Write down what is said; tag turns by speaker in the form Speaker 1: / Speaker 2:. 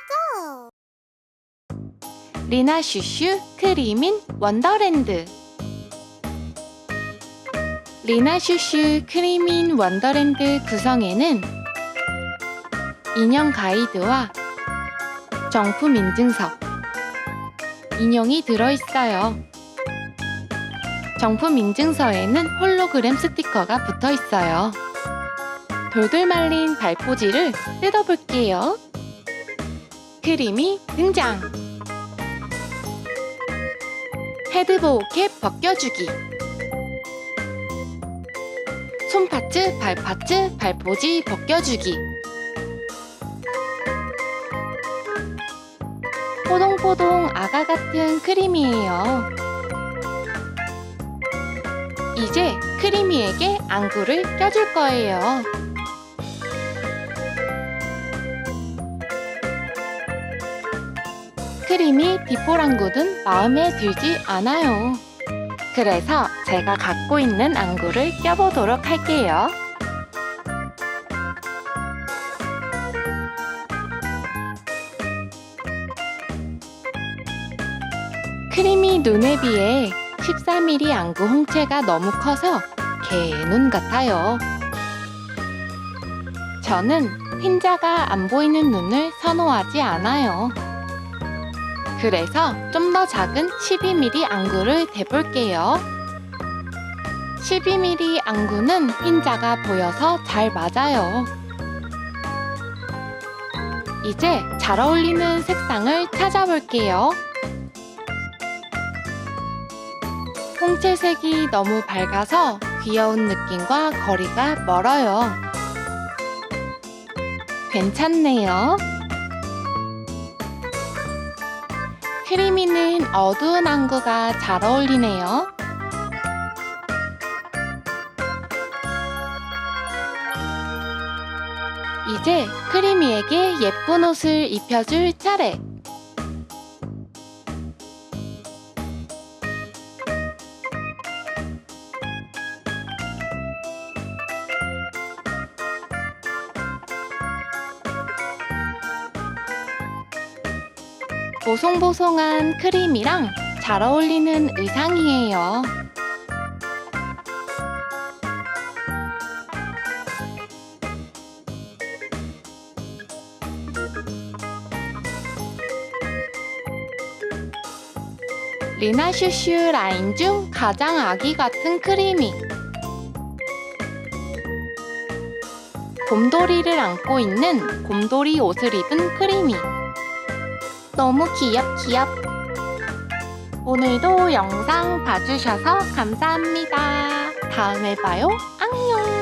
Speaker 1: 해줘.
Speaker 2: 리나 슈슈 크리민 원더랜드 리나 슈슈 크리민 원더랜드 구성에는 인형 가이드와 정품 인증서, 인형이 들어있어요. 정품 인증서에는 홀로그램 스티커가 붙어 있어요. 돌돌 말린 발포지를 뜯어볼게요. 크림이 등장! 헤드보호 캡 벗겨주기 손파츠, 발파츠, 발포지 벗겨주기 포동포동 아가 같은 크리미예요. 이제 크리미에게 안구를 껴줄 거예요. 크림이 디포랑구는 마음에 들지 않아요. 그래서 제가 갖고 있는 안구를 껴보도록 할게요. 크림이 눈에 비해 13mm 안구 홍채가 너무 커서 개눈 같아요. 저는 흰자가 안 보이는 눈을 선호하지 않아요. 그래서 좀 더 작은 12mm 안구를 대볼게요. 12mm 안구는 흰자가 보여서 잘 맞아요. 이제 잘 어울리는 색상을 찾아볼게요. 홍채색이 너무 밝아서 귀여운 느낌과 거리가 멀어요. 괜찮네요. 크리미는 어두운 안구가 잘 어울리네요. 이제 크리미에게 예쁜 옷을 입혀줄 차례. 보송보송한 크림이랑 잘 어울리는 의상이에요. 리나 슈슈 라인 중 가장 아기 같은 크림이. 곰돌이를 안고 있는 곰돌이 옷을 입은 크림이. 너무 귀엽 귀엽. 오늘도 영상 봐주셔서 감사합니다. 다음에 봐요. 안녕.